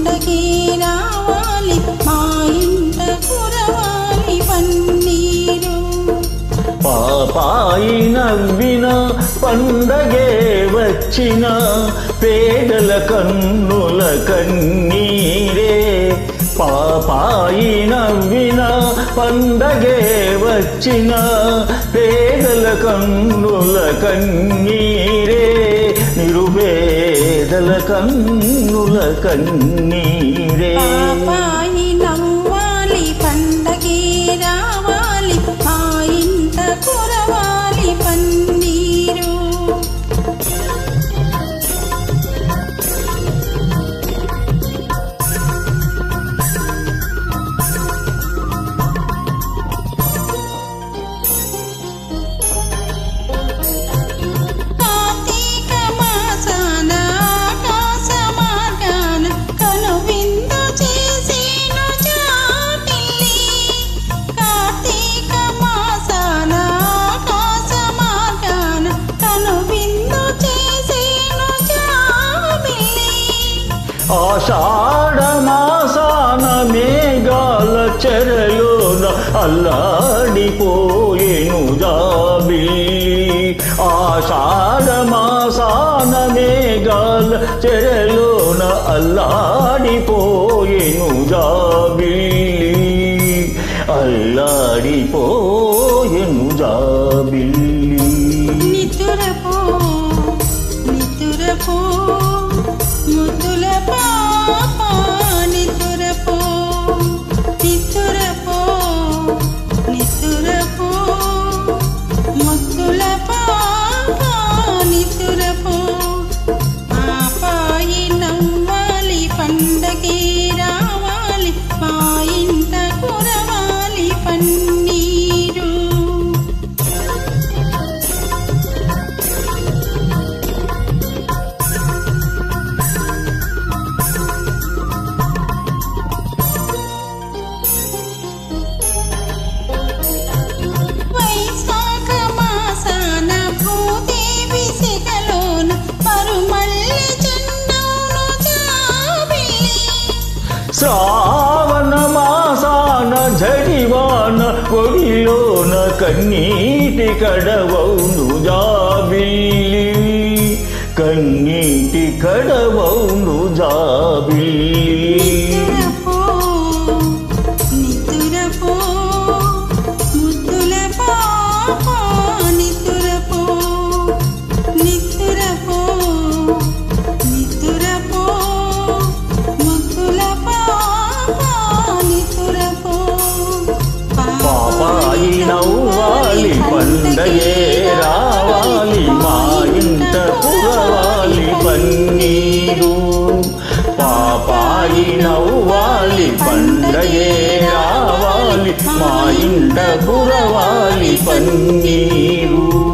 ఇంటకి పాపాయి నవ్విన పండగే వచ్చిన పేదల కన్నుల కన్నీరే. పాపాయి నవ్విన పండగే వచ్చిన పేదల కన్నుల కన్నీరే. నిరుపేదల కన్నుల కన్నీ చెరలోన అల్లాడిపోయేను జాబిల్లి ఆషాఢ మాసాన మేఘాల చెరలోన అల్లాడిపోయేను జాబిల్లి అల్లాడిపో జడివాన ఒడిలోన కన్నీటి కడవౌను జాబిల్లి. కన్నీటి కడవౌను జాబిల్లి. నితురపో ముద్దుల పాప నితురపో పండగే రావాలి మా ఇంట పురవాలి పన్నీరు. పాపాయి నవ్వాలి పండగే రావాలి మా ఇంట పురవాలి పన్నీరు.